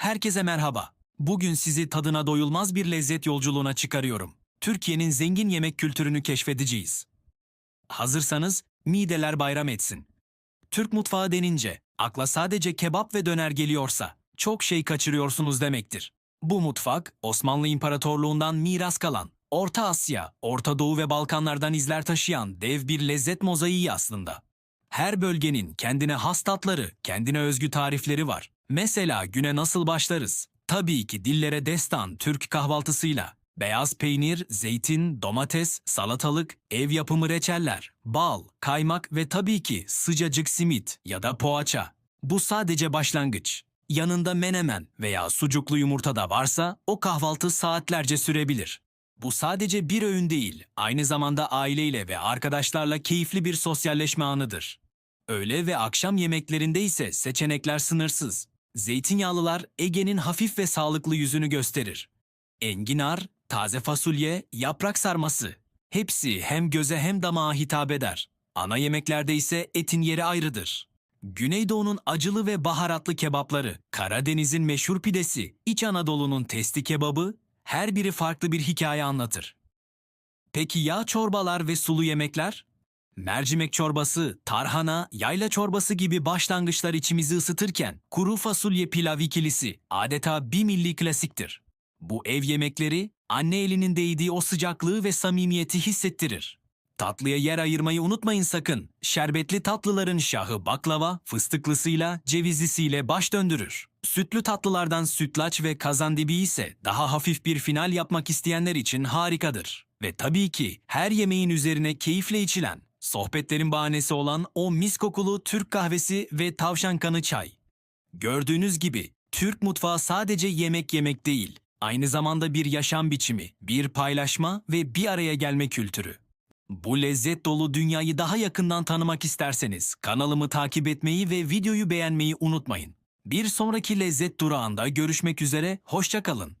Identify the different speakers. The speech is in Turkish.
Speaker 1: Herkese merhaba. Bugün sizi tadına doyulmaz bir lezzet yolculuğuna çıkarıyorum. Türkiye'nin zengin yemek kültürünü keşfedeceğiz. Hazırsanız mideler bayram etsin. Türk mutfağı denince akla sadece kebap ve döner geliyorsa çok şey kaçırıyorsunuz demektir. Bu mutfak Osmanlı İmparatorluğundan miras kalan, Orta Asya, Orta Doğu ve Balkanlardan izler taşıyan dev bir lezzet mozaiği aslında. Her bölgenin kendine has tatları, kendine özgü tarifleri var. Mesela güne nasıl başlarız? Tabii ki dillere destan Türk kahvaltısıyla. Beyaz peynir, zeytin, domates, salatalık, ev yapımı reçeller, bal, kaymak ve tabii ki sıcacık simit ya da poğaça. Bu sadece başlangıç. Yanında menemen veya sucuklu yumurta da varsa o kahvaltı saatlerce sürebilir. Bu sadece bir öğün değil, aynı zamanda aileyle ve arkadaşlarla keyifli bir sosyalleşme anıdır. Öğle ve akşam yemeklerinde ise seçenekler sınırsız. Zeytinyağlılar Ege'nin hafif ve sağlıklı yüzünü gösterir. Enginar, taze fasulye, yaprak sarması. Hepsi hem göze hem damağa hitap eder. Ana yemeklerde ise etin yeri ayrıdır. Güneydoğu'nun acılı ve baharatlı kebapları, Karadeniz'in meşhur pidesi, İç Anadolu'nun testi kebabı, her biri farklı bir hikaye anlatır. Peki ya çorbalar ve sulu yemekler? Mercimek çorbası, tarhana, yayla çorbası gibi başlangıçlar içimizi ısıtırken kuru fasulye pilav ikilisi adeta bir milli klasiktir. Bu ev yemekleri anne elinin değdiği o sıcaklığı ve samimiyeti hissettirir. Tatlıya yer ayırmayı unutmayın sakın. Şerbetli tatlıların şahı baklava, fıstıklısıyla, cevizlisiyle baş döndürür. Sütlü tatlılardan sütlaç ve kazandibi ise daha hafif bir final yapmak isteyenler için harikadır. Ve tabii ki her yemeğin üzerine keyifle içilen, sohbetlerin bahanesi olan o mis kokulu Türk kahvesi ve tavşan kanı çay. Gördüğünüz gibi Türk mutfağı sadece yemek yemek değil, aynı zamanda bir yaşam biçimi, bir paylaşma ve bir araya gelme kültürü. Bu lezzet dolu dünyayı daha yakından tanımak isterseniz kanalımı takip etmeyi ve videoyu beğenmeyi unutmayın. Bir sonraki lezzet durağında görüşmek üzere, hoşçakalın.